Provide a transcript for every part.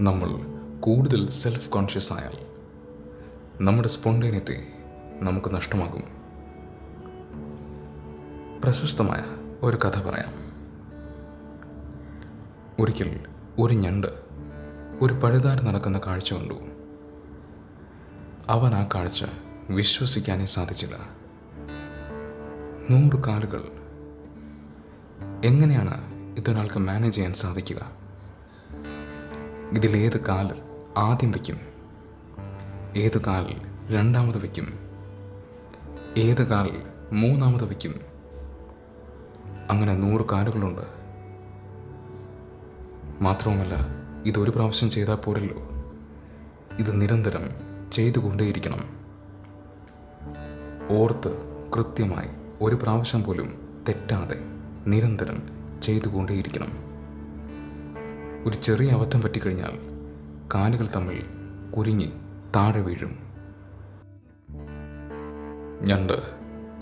നമ്മൾ കൂടുതൽ self conscious ആയാൽ നമ്മുടെ സ്പോണ്ടേനിറ്റി നമുക്ക് നഷ്ടമാകും. പ്രശസ്തമായ ഒരു കഥ പറയാം. ഒരിക്കൽ ഒരു ഞണ്ട് ഒരു പഴുതാർ നടക്കുന്ന കാഴ്ച കണ്ടു. അവൻ ആ കാഴ്ച വിശ്വസിക്കാനേ സാധിച്ചില്ല. നൂറ് കാലുകൾ. എങ്ങനെയാണ് ഇതൊരാൾക്ക് മാനേജ് ചെയ്യാൻ സാധിക്കുക? ഇതിലേത് കാൽ ആദ്യം വയ്ക്കും? ഏത് കാൽ രണ്ടാമത് വയ്ക്കും? ഏത് കാൽ മൂന്നാമത് വയ്ക്കും? അങ്ങനെ നൂറ് കാലുകളുണ്ട്. മാത്രവുമല്ല ഇതൊരു പ്രാവശ്യം ചെയ്താൽ പോരല്ലോ. ഇത് നിരന്തരം ചെയ്തുകൊണ്ടേയിരിക്കണം. ഓർത്ത് കൃത്യമായി ഒരു പ്രാവശ്യം പോലും തെറ്റാതെ നിരന്തരം ചെയ്തുകൊണ്ടേയിരിക്കണം. ഒരു ചെറിയ അബദ്ധം പറ്റിക്കഴിഞ്ഞാൽ കാലുകൾ തമ്മിൽ കുരുങ്ങി താഴെ വീഴും. ഞണ്ട്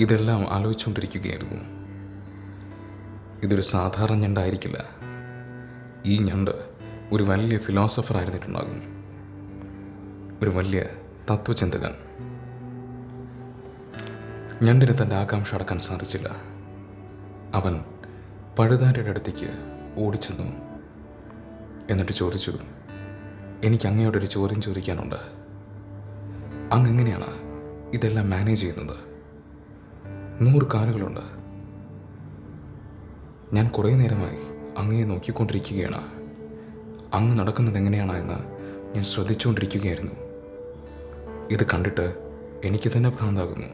ഇതെല്ലാം ആലോചിച്ചുകൊണ്ടിരിക്കുകയായിരുന്നു. ഇതൊരു സാധാരണ ഞണ്ടായിരിക്കില്ല. ഈ ഞണ്ട് ഒരു വലിയ ഫിലോസഫർ ആയിരുന്നിട്ടുണ്ടാകും. ഒരു വലിയ തത്വചിന്തകൻ. ഞണ്ടിന് തന്റെ ആകാംക്ഷ അടക്കാൻ സാധിച്ചില്ല. അവൻ പഴുതാരയുടെ അടുത്തേക്ക് ഓടിച്ചെന്നു. എന്നിട്ട് ചോദിച്ചു എനിക്ക് അങ്ങയോടൊരു ചോദ്യം ചോദിക്കാനുണ്ട്. അങ്ങ് എങ്ങനെയാണ് ഇതെല്ലാം മാനേജ് ചെയ്യുന്നത്? നൂറ് കാറുകളുണ്ട് ഞാൻ കുറേ നേരമായി അങ്ങയെ നോക്കിക്കൊണ്ടിരിക്കുകയാണ്. അങ്ങ് നടക്കുന്നത് എങ്ങനെയാണ് എന്ന് ഞാൻ ശ്രദ്ധിച്ചുകൊണ്ടിരിക്കുകയായിരുന്നു. ഇത് കണ്ടിട്ട് എനിക്ക് തന്നെ ഭ്രാന്താകുന്നു.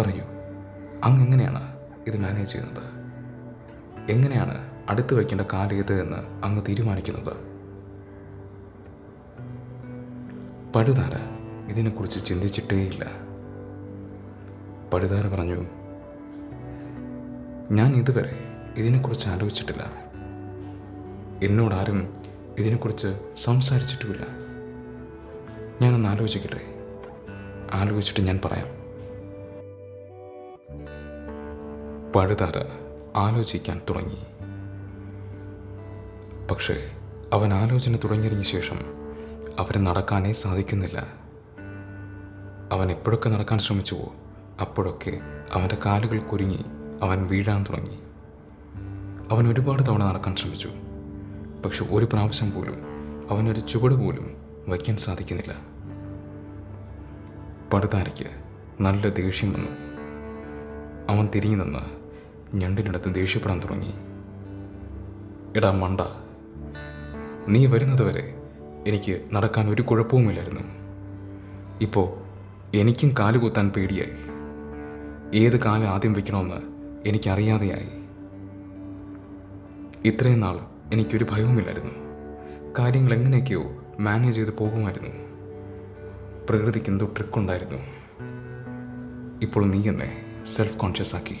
പറയൂ അങ്ങ് എങ്ങനെയാണ് ഇത് മാനേജ് ചെയ്യുന്നത്? എങ്ങനെയാണ് അടുത്ത് വയ്ക്കേണ്ട കാലേത് എന്ന് അങ്ങ് തീരുമാനിക്കുന്നത്. പഴുതാര ഇതിനെക്കുറിച്ച് ചിന്തിച്ചിട്ടേയില്ല പഴുതാര പറഞ്ഞു ഞാൻ ഇതുവരെ ഇതിനെക്കുറിച്ച് ആലോചിച്ചിട്ടില്ല. എന്നോടാരും ഇതിനെക്കുറിച്ച് സംസാരിച്ചിട്ടുമില്ല. ഞാനൊന്ന് ആലോചിക്കട്ടെ. ആലോചിച്ചിട്ട് ഞാൻ പറയാം. പഴുതാര ആലോചിക്കാൻ തുടങ്ങി. പക്ഷേ അവൻ ആലോചന തുടങ്ങിയതിന് ശേഷം അവന് നടക്കാനേ സാധിക്കുന്നില്ല. അവൻ എപ്പോഴൊക്കെ നടക്കാൻ ശ്രമിച്ചുവോ അപ്പോഴൊക്കെ അവന്റെ കാലുകൾ കുരുങ്ങി അവൻ വീഴാൻ തുടങ്ങി. അവൻ ഒരുപാട് തവണ നടക്കാൻ ശ്രമിച്ചു. പക്ഷെ ഒരു പ്രാവശ്യം പോലും അവനൊരു ചുവട് പോലും വയ്ക്കാൻ സാധിക്കുന്നില്ല. പടുതാരയ്ക്ക് നല്ല ദേഷ്യം വന്നു. അവൻ തിരിഞ്ഞു നിന്ന് ഞണ്ടിനടുത്ത് ദേഷ്യപ്പെടാൻ തുടങ്ങി. എടാ മണ്ട നീ വരുന്നതുവരെ എനിക്ക് നടക്കാൻ ഒരു കുഴപ്പവുമില്ലായിരുന്നു. ഇപ്പോൾ എനിക്കും കാലുകുത്താൻ പേടിയായി. ഏത് കാൽ ആദ്യം വയ്ക്കണമെന്ന് എനിക്കറിയാതെയായി. ഇത്രയും നാൾ എനിക്കൊരു ഭയവുമില്ലായിരുന്നു. കാര്യങ്ങൾ എങ്ങനെയൊക്കെയോ മാനേജ് ചെയ്ത് പോകുമായിരുന്നു. പ്രകൃതിക്ക് എന്തോ ട്രിക്കുണ്ടായിരുന്നു. ഇപ്പോൾ നീ എന്നെ സെൽഫ് കോൺഷ്യസ് ആക്കി.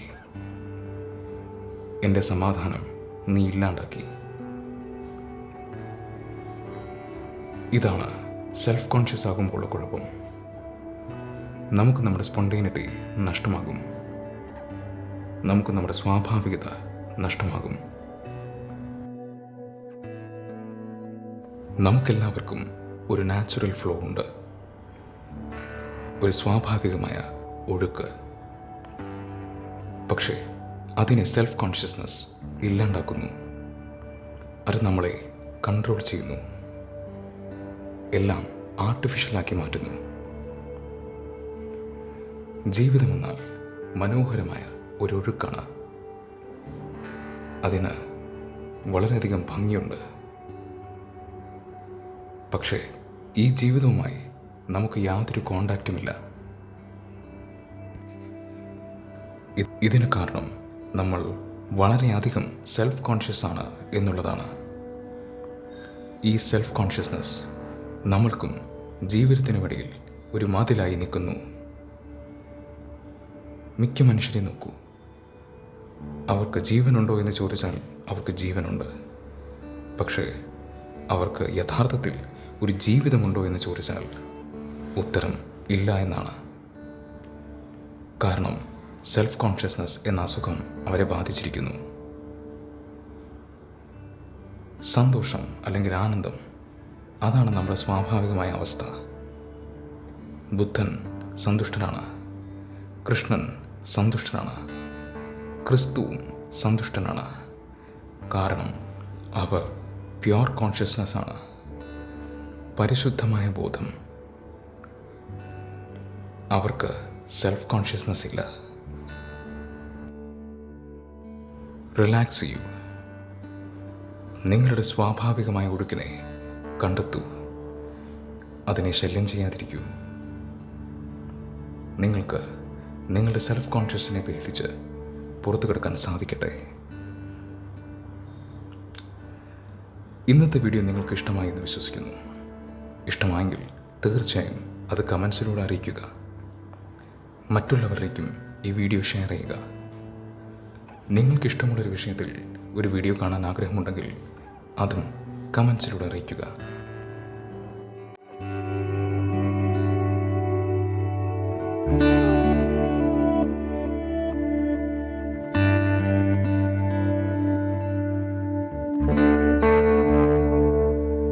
എന്റെ സമാധാനം നീ ഇല്ലാണ്ടാക്കി. ഇതാണ് സെൽഫ് കോൺഷ്യസ് ആകുമ്പോഴുള്ള കുഴപ്പം. നമുക്ക് നമ്മുടെ സ്പോണ്ടേനിറ്റി നഷ്ടമാകും. നമുക്ക് നമ്മുടെ സ്വാഭാവികത നഷ്ടമാകും. നമുക്കെല്ലാവർക്കും ഒരു നാച്ചുറൽ ഫ്ലോ ഉണ്ട്. ഒരു സ്വാഭാവികമായ ഒഴുക്ക്. പക്ഷേ അതിനെ സെൽഫ് കോൺഷ്യസ്നസ് ഇല്ലാണ്ടാക്കുന്നു. അത് നമ്മളെ കൺട്രോൾ ചെയ്യുന്നു. എല്ലാം ആർട്ടിഫിഷ്യലാക്കി മാറ്റുന്നു. ജീവിതമെന്നാൽ മനോഹരമായ ഒരൊഴുക്കാണ് അതിന് വളരെയധികം ഭംഗിയുണ്ട്. പക്ഷേ ഈ ജീവിതവുമായി നമുക്ക് യാതൊരു കോണ്ടാക്റ്റുമില്ല. ഇതിന് കാരണം നമ്മൾ വളരെയധികം സെൽഫ് കോൺഷ്യസ് ആണ് എന്നുള്ളതാണ്. ഈ സെൽഫ് കോൺഷ്യസ്നസ് നമ്മൾക്കും ജീവിതത്തിനുമിടയിൽ ഒരു മാതിലായി നിൽക്കുന്നു. മിക്ക മനുഷ്യരെ നോക്കൂ. അവർക്ക് ജീവനുണ്ടോ എന്ന് ചോദിച്ചാൽ അവർക്ക് ജീവനുണ്ട്. പക്ഷേ അവർക്ക് യഥാർത്ഥത്തിൽ ഒരു ജീവിതമുണ്ടോ എന്ന് ചോദിച്ചാൽ ഉത്തരം ഇല്ല എന്നാണ്. കാരണം സെൽഫ് കോൺഷ്യസ്നസ് എന്ന അസുഖം അവരെ ബാധിച്ചിരിക്കുന്നു. സന്തോഷം അല്ലെങ്കിൽ ആനന്ദം അതാണ് നമ്മുടെ സ്വാഭാവികമായ അവസ്ഥ. ബുദ്ധൻ സന്തുഷ്ടനാണ്. കൃഷ്ണൻ സന്തുഷ്ടനാണ്. ക്രിസ്തുവും സന്തുഷ്ടനാണ്. കാരണം അവർ പ്യുവർ കോൺഷ്യസ്നെസ് ആണ്. പരിശുദ്ധമായ ബോധം. അവർക്ക് സെൽഫ് കോൺഷ്യസ്നെസ് ഇല്ല. റിലാക്സ് ചെയ്യൂ. നിങ്ങളുടെ സ്വാഭാവികമായ ഒഴുക്കിനെ കണ്ടെത്തൂ. അതിനെ ശല്യം ചെയ്യാതിരിക്കൂ. നിങ്ങൾക്ക് നിങ്ങളുടെ സെൽഫ് കോൺഷ്യസിനെ ഭേദിച്ച് പുറത്തു കിടക്കാൻ സാധിക്കട്ടെ. ഇന്നത്തെ വീഡിയോ നിങ്ങൾക്ക് ഇഷ്ടമായി എന്ന് വിശ്വസിക്കുന്നു. ഇഷ്ടമായെങ്കിൽ തീർച്ചയായും അത് കമൻസിലൂടെ അറിയിക്കുക. മറ്റുള്ളവരിലേക്കും ഈ വീഡിയോ ഷെയർ ചെയ്യുക. നിങ്ങൾക്ക് ഇഷ്ടമുള്ളൊരു വിഷയത്തിൽ ഒരു വീഡിയോ കാണാൻ ആഗ്രഹമുണ്ടെങ്കിൽ അതും കമൻസിലൂടെ അറിയിക്കുക.